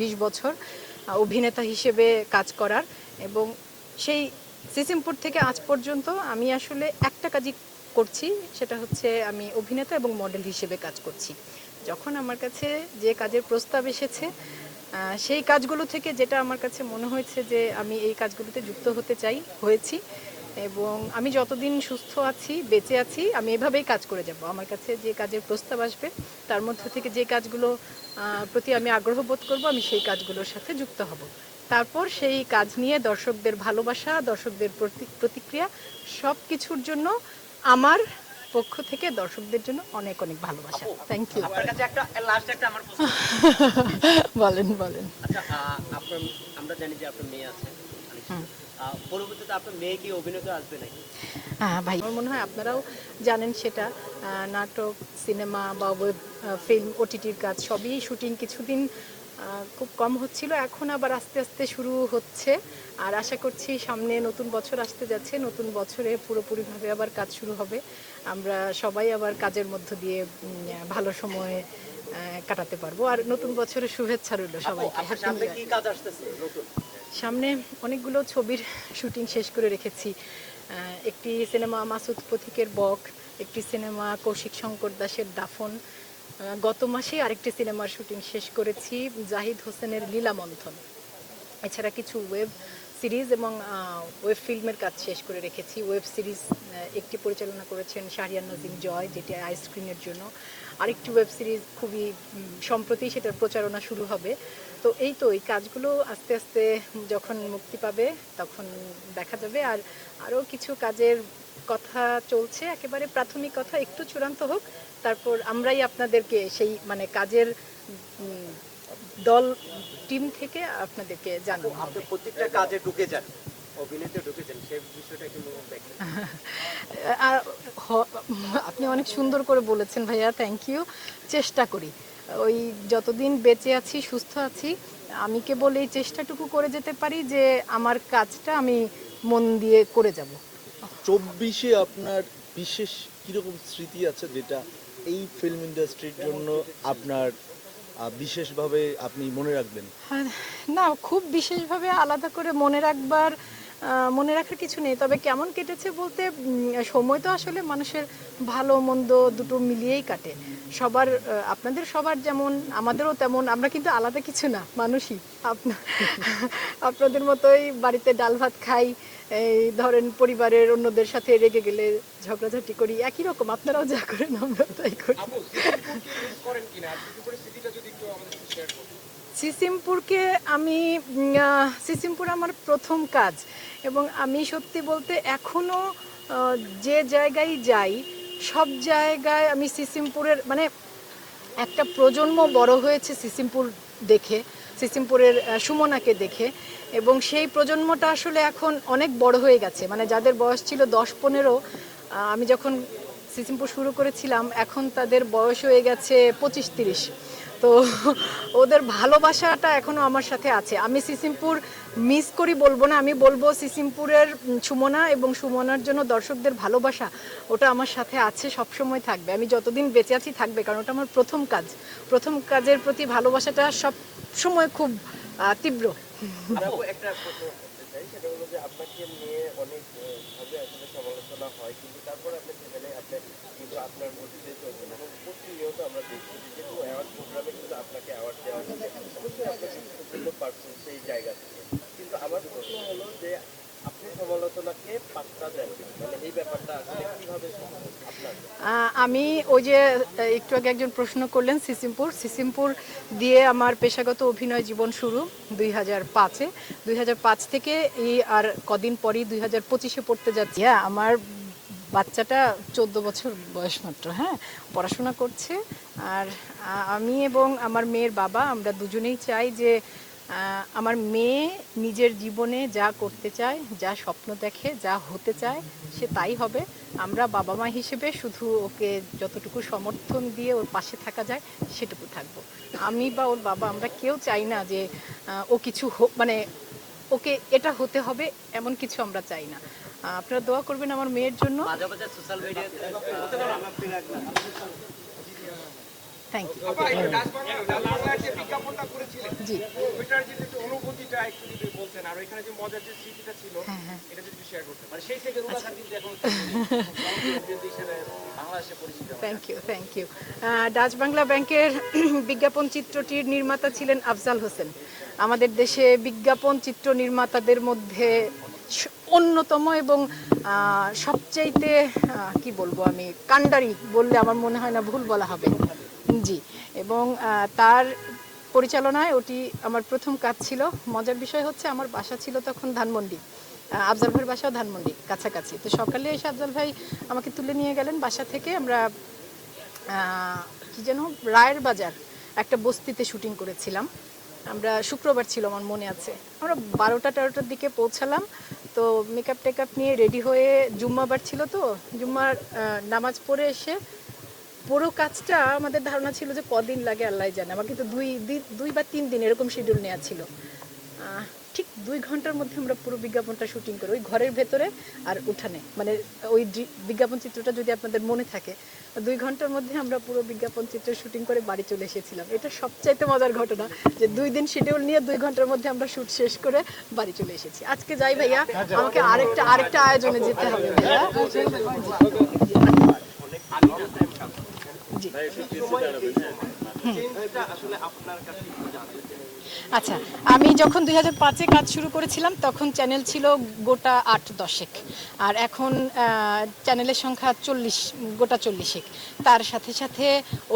বিশ বছর অভিনেতা হিসেবে কাজ করার। এবং সেই সিসিমপুর থেকে আজ পর্যন্ত আমি আসলে একটা কাজই করছি, সেটা হচ্ছে আমি অভিনেতা এবং মডেল হিসেবে কাজ করছি। যখন আমার কাছে যে কাজের প্রস্তাব এসেছে সেই কাজগুলো থেকে যেটা আমার কাছে মনে হয়েছে যে আমি এই কাজগুলোতে যুক্ত হতে চাই, হয়েছি। এবং আমি যতদিন সুস্থ আছি বেঁচে আছি আমি এভাবেই কাজ করে যাব। আমার কাছে যে কাজের প্রস্তাব আসবে তার মধ্য থেকে যে কাজগুলো প্রতি আমি আগ্রহ বোধ করব আমি সেই কাজগুলোর সাথে যুক্ত হব। তারপর সেই কাজ নিয়ে দর্শকদের ভালোবাসা দর্শকদের প্রতি- প্রতিক্রিয়া সব কিছুর জন্য আমার পক্ষ থেকে দর্শকদের জন্য অনেক অনেক ভালোবাসা। থ্যাংক ইউ আপনার কাছে একটা লাস্ট একটা আমার বলেন বলেন। আচ্ছা আমরা জানি যে আপনার মেয়ে আছে। পরবর্তীতে আপনার মেয়ে কি অভিনেতা আসবে নাকি? হ্যাঁ ভাই। আমার মনে হয় আপনারাও জানেন সেটা নাটক সিনেমা বা ওয়েব ফিল্ম ওটিটির কাজ সবই শুটিং কিছুদিন খুব কম হচ্ছিল এখন আবার আস্তে আস্তে শুরু হচ্ছে। আর আশা করছি সামনে নতুন বছর আসতে যাচ্ছে নতুন বছরে পুরোপুরিভাবে আবার কাজ শুরু হবে। আমরা সবাই আবার কাজের মধ্য দিয়ে ভালো সময় কাটাতে পারব। আর নতুন বছরের শুভেচ্ছা রইল সবাইকে। আপনার Happy সামনে অনেকগুলো ছবির শুটিং শেষ করে রেখেছি। একটি সিনেমা মাসুদ পথিকের বক, একটি সিনেমা কৌশিক শঙ্কর দাসের দাফন। গত মাসে আরেকটি সিনেমার শুটিং শেষ করেছি, জাহিদ হোসেনের লীলা মন্থন এছাড়া কিছু ওয়েব সিরিজ এবং ওয়েব ফিল্মের কাজ শেষ করে রেখেছি। ওয়েব সিরিজ একটি পরিচালনা করেছেন শাহরিয়ার নাজিম জয়, যেটি আইসক্রিমের জন্য। আরেকটি ওয়েব সিরিজ খুবই সম্প্রতি সেটার প্রচারণা শুরু হবে। তো এই তো, এই কাজগুলো আস্তে আস্তে যখন মুক্তি পাবে, তখন দেখা যাবে। আর আরও কিছু কাজের কথা চলছে, একেবারে প্রাথমিক কথা, একটু চূড়ান্ত হোক। তারপর আমরাই আপনাদেরকে সেই মানে কাজের দল টিম থেকে আপনাদেরকে জানাব আপনি প্রত্যেকটা কাজে ঢুকে যান অভিনেতা ঢুকে যান সেই বিষয়টা কিন্তু দেখেন আপনি অনেক সুন্দর করে বলেছেন ভাইয়া থ্যাংক ইউ চেষ্টা করি। ওই যতদিন বেঁচে আছি সুস্থ আছি আমি কেবল এই চেষ্টাটুকু করে যেতে পারি যে আমার কাজটা আমি মন দিয়ে করে যাব। চব্বিশে আপনার বিশেষ কীরকম স্মৃতি আছে যেটা এই ফিল্ম ইন্ডাস্ট্রির জন্য আপনার বিশেষভাবে আপনি মনে রাখবেন? হ্যাঁ, না খুব বিশেষভাবে আলাদা করে মনে রাখবার মনে রাখার কিছু নেই। তবে কেমন কেটেছে বলতে সময় তো আসলে মানুষের ভালো মন্দ দুটো মিলিয়েই কাটে। সবার আপনাদের সবার যেমন আমাদেরও তেমন আমরা কিন্তু আলাদা কিছু না মানুষই। আপনা- আপনাদের মতোই বাড়িতে ডাল ভাত খাই এই ধরেন পরিবারের অন্যদের সাথে রেগে গেলে ঝগড়াঝাটি করি একই রকম আপনারাও যা করেন আমরা তাই করি। সিসিমপুরকে আমি সিসিমপুর আমার প্রথম কাজ। এবং আমি সত্যি বলতে এখনও যে জায়গায় যাই সব জায়গায় আমি সিসিমপুরের মানে একটা প্রজন্ম বড় হয়েছে সিসিমপুর দেখে। সিসিমপুরের সুমনাকে দেখে। এবং সেই প্রজন্মটা আসলে এখন অনেক বড় হয়ে গেছে। মানে যাদের বয়স ছিল দশ পনেরো আমি যখন সিসিমপুর শুরু করেছিলাম, এখন তাদের বয়স হয়ে গেছে পঁচিশ তিরিশ। তো ওদের ভালোবাসাটা এখনও আমার সাথে আছে। আমি সিসিমপুর মিস করি বলব না আমি বলব সিসিমপুরের সুমনা এবং সুমনার জন্য দর্শকদের ভালোবাসা ওটা আমার সাথে আছে সব সময় থাকবে। আমি যতদিন বেঁচে আছি থাকবে কারণ ওটা আমার প্রথম কাজ। প্রথম কাজের প্রতি ভালোবাসাটা সব সময় খুব তীব্র। একটা প্রশ্ন করতে চাই সেটা হলো যে আপনাকে নিয়ে অনেক ভাবে আসলে সমালোচনা হয় কিন্তু তারপর আপনি সেখানে আপনি কিন্তু আপনার মধ্যে চলছেন এবং প্রতিনিয়ত আমরা দেখছি যে যে অ্যাওয়ার্ড প্রোগ্রামে কিন্তু আপনাকে অ্যাওয়ার্ড দেওয়া হচ্ছে অবশ্যই আপনি গুরুত্বপূর্ণ পার্সন সেই জায়গা থেকে কিন্তু আমার প্রশ্ন হলো যে মানে আমি ওই যে একটু আগে একজন প্রশ্ন করলেন সিসিমপুর। সিসিমপুর দিয়ে আমার পেশাগত অভিনয় জীবন শুরু দুই হাজার পাঁচে। দুই হাজার পাঁচ থেকে এই আর কদিন পরই দুই হাজার পঁচিশে পড়তে যাচ্ছি। হ্যাঁ আমার বাচ্চাটা চোদ্দ বছর বয়স মাত্র হ্যাঁ? পড়াশোনা করছে। আর আমি এবং আমার মেয়ের বাবা, আমরা দুজনেই চাই যে আমার মেয়ে নিজের জীবনে যা করতে চায়, যা স্বপ্ন দেখে, যা হতে চায়, সে তাই হবে। আমরা বাবা মা হিসেবে শুধু ওকে যতটুকু সমর্থন দিয়ে ওর পাশে থাকা যায়, সেটুকু থাকব। আমি বা ওর বাবা, আমরা কেউ চাই না যে ও কিছু মানে ওকে এটা হতে হবে, এমন কিছু আমরা চাই না। আপনারা দোয়া করবেন আমার মেয়ের জন্য। জি। Thank you thank you Dutch Bangla ব্যাংকের বিজ্ঞাপন চিত্রটির নির্মাতা ছিলেন আফজাল হোসেন। আমাদের দেশে বিজ্ঞাপন চিত্র নির্মাতাদের মধ্যে অন্যতম এবং সবচাইতে কি বলব আমি কান্ডারি বললে আমার মনে হয় না ভুল বলা হবে। জি। এবং তার পরিচালনায় ওটি আমার প্রথম কাজ ছিল। মজার বিষয় হচ্ছে আমার বাসা ছিল তখন ধানমন্ডি। আফজাল ভাইয়ের বাসাও ধানমন্ডি, কাছাকাছি। তো সকালে এসে আফজাল ভাই আমাকে তুলে নিয়ে গেলেন বাসা থেকে। আমরা কি যেন, রায়ের বাজার একটা বস্তিতে শুটিং করেছিলাম। আমরা শুক্রবার ছিল আমার মনে আছে। আমরা বারোটা তেরোটার দিকে পৌঁছালাম। তো মেকআপ টেকআপ নিয়ে রেডি হয়ে জুম্মাবার ছিল তো। জুম্মার নামাজ পড়ে এসে পুরো কাজটা আমাদের ধারণা ছিল যে কদিন লাগে আল্লাহ জানে। আমার কিন্তু দুই দুই বা তিন দিন এরকম শিডিউল নেওয়া ছিল। ঠিক দুই ঘণ্টার মধ্যে আমরা পুরো বিজ্ঞাপনটা শুটিং করি। ওই ঘরের ভেতরে আর উঠানে। মানে ওই বিজ্ঞাপন চিত্রটা যদি আপনাদের মনে থাকে দুই ঘণ্টার মধ্যে আমরা পুরো বিজ্ঞাপন চিত্র শুটিং করে বাড়ি চলে এসেছিলাম। এটা সবচাইতে মজার ঘটনা যে দুই দিন শিডিউল নিয়ে দুই ঘণ্টার মধ্যে আমরা শুট শেষ করে বাড়ি চলে এসেছি। আজকে যাই ভাইয়া আমাকে আরেকটা আরেকটা আয়োজনে যেতে হবে। ভাইয়া। আচ্ছা আমি যখন দুই হাজার পাঁচে কাজ শুরু করেছিলাম তখন চ্যানেল ছিল গোটা আট দশেক। আর এখন চ্যানেলের সংখ্যা চল্লিশ গোটা চল্লিশেক। তার সাথে সাথে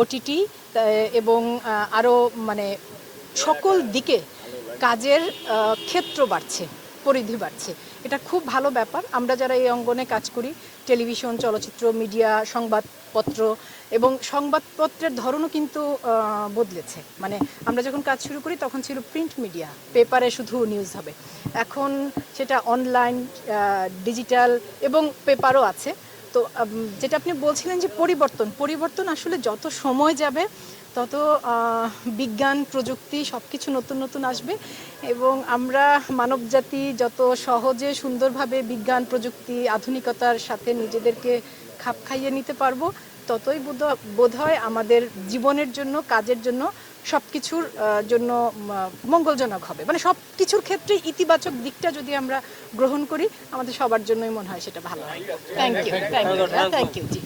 ওটিটি এবং আরও মানে সকল দিকে কাজের ক্ষেত্র বাড়ছে। পরিধি বাড়ছে। এটা খুব ভালো ব্যাপার। আমরা যারা এই অঙ্গনে কাজ করি, টেলিভিশন, চলচ্চিত্র, মিডিয়া, সংবাদপত্র এবং সংবাদপত্রের ধরনও কিন্তু বদলেছে। মানে আমরা যখন কাজ শুরু করি, তখন ছিল প্রিন্ট মিডিয়া পেপারে শুধু নিউজ হবে। এখন সেটা অনলাইন ডিজিটাল এবং পেপারও আছে। তো যেটা আপনি বলছিলেন যে পরিবর্তন পরিবর্তন আসলে যত সময় যাবে তত বিজ্ঞান প্রযুক্তি সব কিছু নতুন নতুন আসবে এবং আমরা মানবজাতি যত সহজে সুন্দরভাবে বিজ্ঞান প্রযুক্তি আধুনিকতার সাথে নিজেদেরকে খাপ খাইয়ে নিতে পারব ততই বোধ- হয় আমাদের জীবনের জন্য কাজের জন্য সব কিছুর জন্য মঙ্গলজনক হবে। মানে সব কিছুর ক্ষেত্রে ইতিবাচক দিকটা যদি আমরা গ্রহণ করি আমাদের সবার জন্যই মনে হয় সেটা ভালো হয়। Thank you thank you thank you G